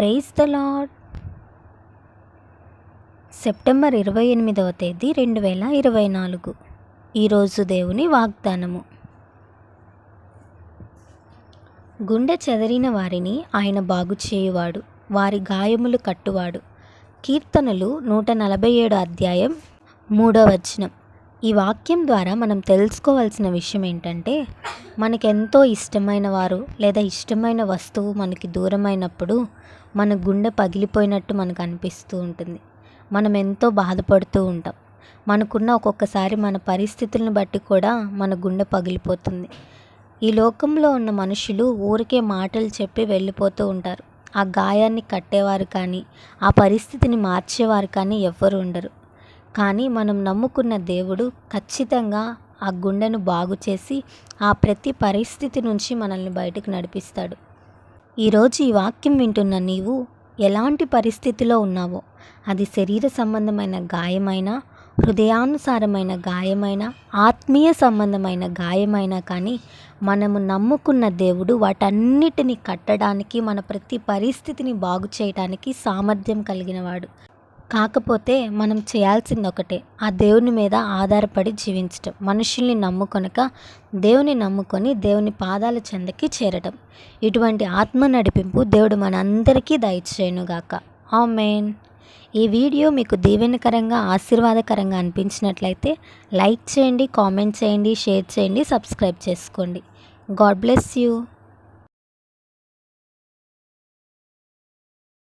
Praise the lord September ఇరవై ఎనిమిదవ తేదీ రెండు వేల ఇరవై నాలుగు. ఈరోజు దేవుని వాగ్దానము. గుండె చెదరిన వారిని ఆయన బాగు చేయువాడు వారి గాయములు కట్టువాడు. కీర్తనలు నూట నలభై ఏడు అధ్యాయం మూడో వచనం. ఈ వాక్యం ద్వారా మనం తెలుసుకోవాల్సిన విషయం ఏంటంటే మనకెంతో ఇష్టమైన వారు లేదా ఇష్టమైన వస్తువు మనకి దూరమైనప్పుడు మన గుండె పగిలిపోయినట్టు మనకు అనిపిస్తూ ఉంటుంది. మనం ఎంతో బాధపడుతూ ఉంటాం. మనకున్న ఒక్కొక్కసారి మన పరిస్థితులను బట్టి కూడా మన గుండె పగిలిపోతుంది. ఈ లోకంలో ఉన్న మనుషులు ఊరికే మాటలు చెప్పి వెళ్ళిపోతూ ఉంటారు. ఆ గాయాన్ని కట్టేవారు కానీ ఆ పరిస్థితిని మార్చేవారు కానీ ఎవ్వరు ఉండరు. కానీ మనం నమ్ముకున్న దేవుడు ఖచ్చితంగా ఆ గుండెను బాగు చేసి ఆ ప్రతి పరిస్థితి నుంచి మనల్ని బయటకు నడిపిస్తాడు. ఈరోజు ఈ వాక్యం వింటున్న నీవు ఎలాంటి పరిస్థితిలో ఉన్నావో అది శరీర సంబంధమైన గాయమైనా హృదయానుసారమైన గాయమైన ఆత్మీయ సంబంధమైన గాయమైనా కానీ మనము నమ్ముకున్న దేవుడు వాటన్నిటిని కట్టడానికి మన ప్రతి పరిస్థితిని బాగు చేయడానికి సామర్థ్యం కలిగినవాడు కాకపోతే మనం చేయాల్సింది ఒకటే ఆ దేవుని మీద ఆధారపడి జీవించటం. మనుషుల్ని నమ్ముకొనక దేవుని నమ్ముకొని దేవుని పాదాల చెందకి చేరటం. ఇటువంటి ఆత్మ నడిపింపు దేవుడు మనందరికీ ఆ ఆమెన్. ఈ వీడియో మీకు దీవెనకరంగా ఆశీర్వాదకరంగా అనిపించినట్లయితే లైక్ చేయండి కామెంట్ చేయండి షేర్ చేయండి సబ్స్క్రైబ్ చేసుకోండి. God bless you.